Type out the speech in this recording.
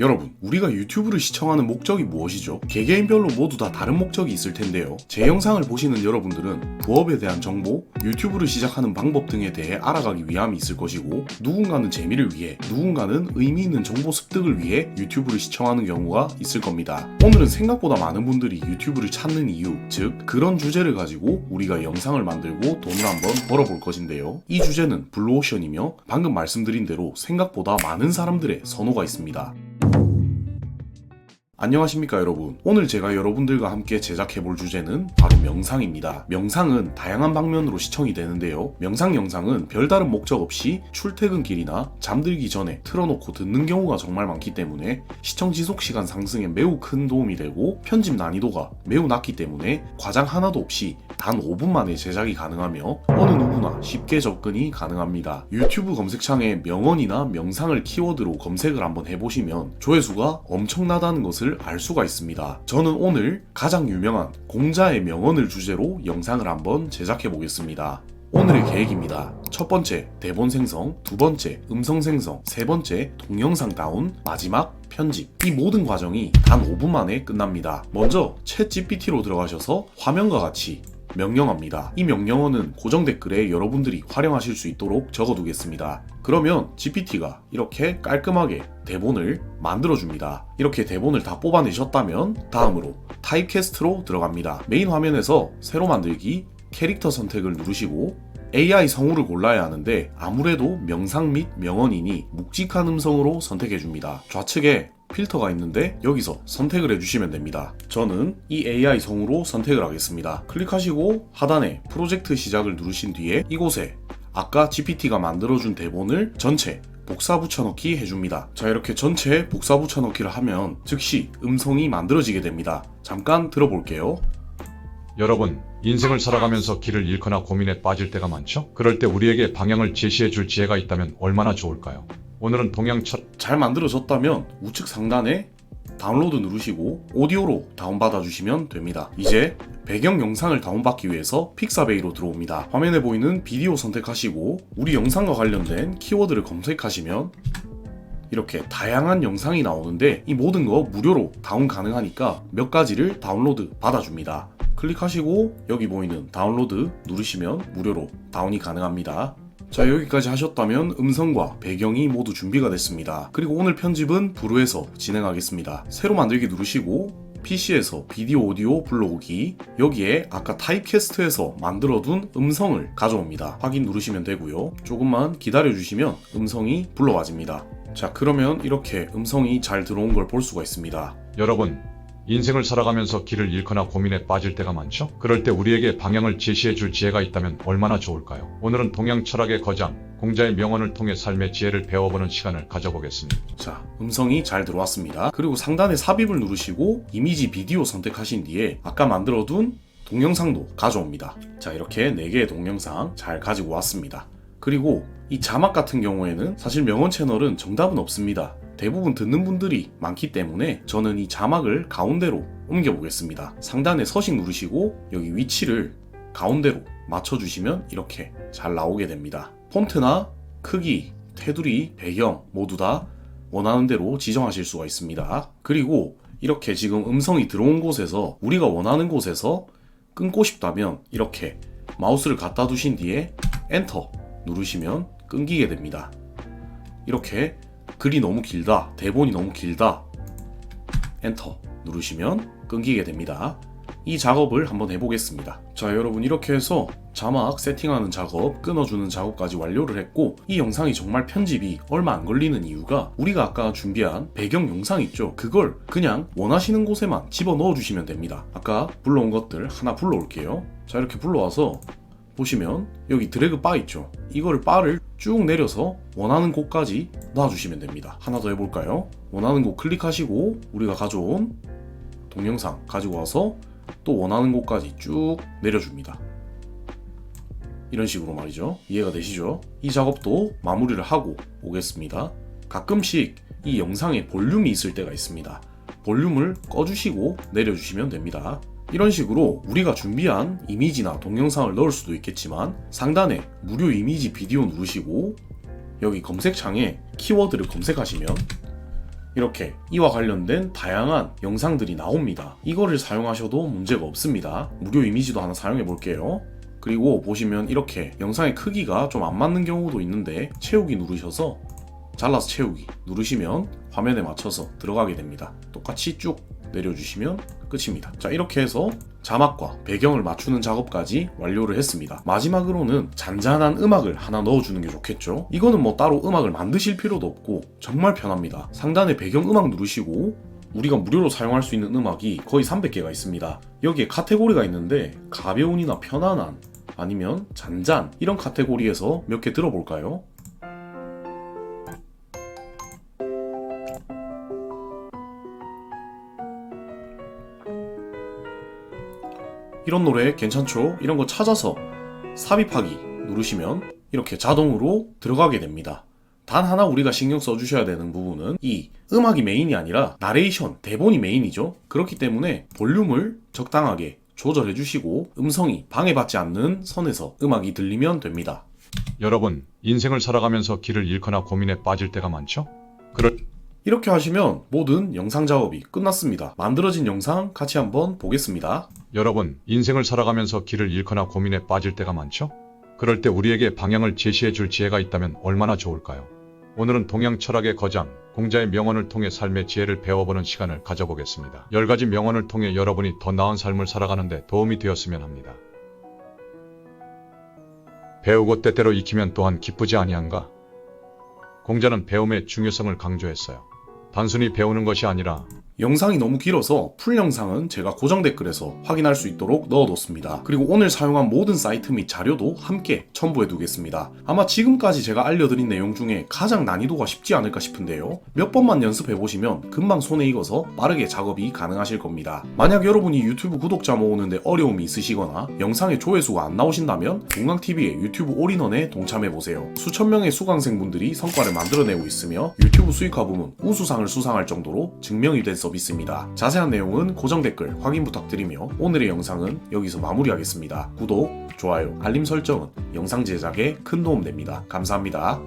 여러분, 우리가 유튜브를 시청하는 목적이 무엇이죠? 개개인별로 모두 다 다른 목적이 있을 텐데요. 제 영상을 보시는 여러분들은 부업에 대한 정보, 유튜브를 시작하는 방법 등에 대해 알아가기 위함이 있을 것이고, 누군가는 재미를 위해, 누군가는 의미 있는 정보 습득을 위해 유튜브를 시청하는 경우가 있을 겁니다. 오늘은 생각보다 많은 분들이 유튜브를 찾는 이유, 즉, 그런 주제를 가지고 우리가 영상을 만들고 돈을 한번 벌어볼 것인데요. 이 주제는 블루오션이며, 방금 말씀드린 대로 생각보다 많은 사람들의 선호가 있습니다. 안녕하십니까 여러분. 오늘 제가 여러분들과 함께 제작해볼 주제는 바로 명상입니다. 명상은 다양한 방면으로 시청이 되는데요. 명상 영상은 별다른 목적 없이 출퇴근길이나 잠들기 전에 틀어놓고 듣는 경우가 정말 많기 때문에 시청 지속 시간 상승에 매우 큰 도움이 되고 편집 난이도가 매우 낮기 때문에 과장 하나도 없이 단 5분 만에 제작이 가능하며 어느 누구나 쉽게 접근이 가능합니다 유튜브 검색창에 명언이나 명상을 키워드로 검색을 한번 해보시면 조회수가 엄청나다는 것을 알 수가 있습니다. 저는 오늘 가장 유명한 공자의 명언을 주제로 영상을 한번 제작해 보겠습니다. 오늘의 계획입니다. 첫 번째, 대본 생성, 두 번째, 음성 생성, 세 번째, 동영상 다운, 마지막, 편집. 이 모든 과정이 단 5분 만에 끝납니다. 먼저, 챗 GPT로 들어가셔서 화면과 같이 명령합니다. 이 명령어는 고정 댓글에 여러분들이 활용하실 수 있도록 적어두겠습니다. 그러면 GPT가 이렇게 깔끔하게 대본을 만들어줍니다. 이렇게 대본을 다 뽑아내셨다면 다음으로 타입캐스트로 들어갑니다. 메인 화면에서 새로 만들기 캐릭터 선택을 누르시고 AI 성우를 골라야 하는데 아무래도 명상 및 명언이니 묵직한 음성으로 선택해줍니다. 좌측에 필터가 있는데 여기서 선택을 해주시면 됩니다. 저는 이 AI 성우로 선택을 하겠습니다. 클릭하시고 하단에 프로젝트 시작을 누르신 뒤에 이곳에 아까 GPT가 만들어준 대본을 전체 복사 붙여넣기 해줍니다. 자 이렇게 전체 복사 붙여넣기를 하면 즉시 음성이 만들어지게 됩니다. 잠깐 들어볼게요. 여러분, 인생을 살아가면서 길을 잃거나 고민에 빠질 때가 많죠? 그럴 때 우리에게 방향을 제시해 줄 지혜가 있다면 얼마나 좋을까요? 오늘은 동양 첫 잘 만들어졌다면 우측 상단에 다운로드 누르시고 오디오로 다운받아 주시면 됩니다. 이제 배경 영상을 다운받기 위해서 픽사베이로 들어옵니다. 화면에 보이는 비디오 선택하시고 우리 영상과 관련된 키워드를 검색하시면 이렇게 다양한 영상이 나오는데 이 모든 거 무료로 다운 가능하니까 몇 가지를 다운로드 받아줍니다. 클릭하시고 여기 보이는 다운로드 누르시면 무료로 다운이 가능합니다. 자 여기까지 하셨다면 음성과 배경이 모두 준비가 됐습니다. 그리고 오늘 편집은 브루에서 진행하겠습니다. 새로 만들기 누르시고 PC에서 비디오 오디오 불러오기 여기에 아까 타입캐스트에서 만들어둔 음성을 가져옵니다. 확인 누르시면 되고요. 조금만 기다려주시면 음성이 불러와집니다. 자 그러면 이렇게 음성이 잘 들어온 걸 볼 수가 있습니다. 여러분, 인생을 살아가면서 길을 잃거나 고민에 빠질 때가 많죠? 그럴 때 우리에게 방향을 제시해 줄 지혜가 있다면 얼마나 좋을까요? 오늘은 동양 철학의 거장, 공자의 명언을 통해 삶의 지혜를 배워보는 시간을 가져보겠습니다. 자, 음성이 잘 들어왔습니다. 그리고 상단에 삽입을 누르시고 이미지 비디오 선택하신 뒤에 아까 만들어둔 동영상도 가져옵니다. 자, 이렇게 4개의 동영상 잘 가지고 왔습니다. 그리고 이 자막 같은 경우에는 사실 명언 채널은 정답은 없습니다. 대부분 듣는 분들이 많기 때문에 저는 이 자막을 가운데로 옮겨보겠습니다. 상단에 서식 누르시고 여기 위치를 가운데로 맞춰주시면 이렇게 잘 나오게 됩니다. 폰트나 크기, 테두리, 배경 모두 다 원하는 대로 지정하실 수가 있습니다. 그리고 이렇게 지금 음성이 들어온 곳에서 우리가 원하는 곳에서 끊고 싶다면 이렇게 마우스를 갖다 두신 뒤에 엔터 누르시면 끊기게 됩니다. 이렇게 글이 너무 길다, 대본이 너무 길다, 엔터 누르시면 끊기게 됩니다. 이 작업을 한번 해보겠습니다. 자, 여러분 이렇게 해서 자막 세팅하는 작업, 끊어주는 작업까지 완료를 했고 이 영상이 정말 편집이 얼마 안 걸리는 이유가 우리가 아까 준비한 배경 영상 있죠? 그걸 그냥 원하시는 곳에만 집어 넣어 주시면 됩니다. 아까 불러온 것들 하나 불러올게요. 자, 이렇게 불러와서 보시면 여기 드래그 바 있죠? 이거를 바를 쭉 내려서 원하는 곳까지 놔주시면 됩니다. 하나 더 해볼까요? 원하는 곳 클릭하시고 우리가 가져온 동영상 가지고 와서 또 원하는 곳까지 쭉 내려줍니다. 이런 식으로 말이죠. 이해가 되시죠? 이 작업도 마무리를 하고 오겠습니다. 가끔씩 이 영상에 볼륨이 있을 때가 있습니다. 볼륨을 꺼주시고 내려주시면 됩니다. 이런 식으로 우리가 준비한 이미지나 동영상을 넣을 수도 있겠지만 상단에 무료 이미지 비디오 누르시고 여기 검색창에 키워드를 검색하시면 이렇게 이와 관련된 다양한 영상들이 나옵니다. 이거를 사용하셔도 문제가 없습니다. 무료 이미지도 하나 사용해 볼게요. 그리고 보시면 이렇게 영상의 크기가 좀 안 맞는 경우도 있는데 채우기 누르셔서 잘라서 채우기 누르시면 화면에 맞춰서 들어가게 됩니다. 똑같이 쭉 내려주시면 끝입니다. 자 이렇게 해서 자막과 배경을 맞추는 작업까지 완료를 했습니다. 마지막으로는 잔잔한 음악을 하나 넣어주는 게 좋겠죠. 이거는 뭐 따로 음악을 만드실 필요도 없고 정말 편합니다. 상단에 배경 음악 누르시고 우리가 무료로 사용할 수 있는 음악이 거의 300개가 있습니다. 여기에 카테고리가 있는데 가벼운이나 편안한 아니면 잔잔 이런 카테고리에서 몇 개 들어볼까요? 이런 노래 괜찮죠? 이런 거 찾아서 삽입하기 누르시면 이렇게 자동으로 들어가게 됩니다. 단 하나 우리가 신경 써주셔야 되는 부분은 이 음악이 메인이 아니라 나레이션, 대본이 메인이죠. 그렇기 때문에 볼륨을 적당하게 조절해 주시고 음성이 방해받지 않는 선에서 음악이 들리면 됩니다. 여러분, 인생을 살아가면서 길을 잃거나 고민에 빠질 때가 많죠? 그럴 이렇게 하시면 모든 영상 작업이 끝났습니다. 만들어진 영상 같이 한번 보겠습니다. 여러분, 인생을 살아가면서 길을 잃거나 고민에 빠질 때가 많죠? 그럴 때 우리에게 방향을 제시해 줄 지혜가 있다면 얼마나 좋을까요? 오늘은 동양 철학의 거장, 공자의 명언을 통해 삶의 지혜를 배워보는 시간을 가져보겠습니다. 10가지 명언을 통해 여러분이 더 나은 삶을 살아가는데 도움이 되었으면 합니다. 배우고 때때로 익히면 또한 기쁘지 아니한가? 공자는 배움의 중요성을 강조했어요. 단순히 배우는 것이 아니라 영상이 너무 길어서 풀 영상은 제가 고정 댓글에서 확인할 수 있도록 넣어뒀습니다. 그리고 오늘 사용한 모든 사이트 및 자료도 함께 첨부해 두겠습니다. 아마 지금까지 제가 알려드린 내용 중에 가장 난이도가 쉽지 않을까 싶은데요. 몇 번만 연습해 보시면 금방 손에 익어서 빠르게 작업이 가능하실 겁니다. 만약 여러분이 유튜브 구독자 모으는데 어려움이 있으시거나 영상의 조회수가 안 나오신다면 동강TV의 유튜브 올인원에 동참해 보세요. 수천 명의 수강생분들이 성과를 만들어내고 있으며 유튜브 수익화 부문 우수상을 수상할 정도로 증명이 된 서비스입니다. 자세한 내용은 고정 댓글 확인 부탁드리며 오늘의 영상은 여기서 마무리하겠습니다. 구독, 좋아요, 알림 설정은 영상 제작에 큰 도움 됩니다. 감사합니다.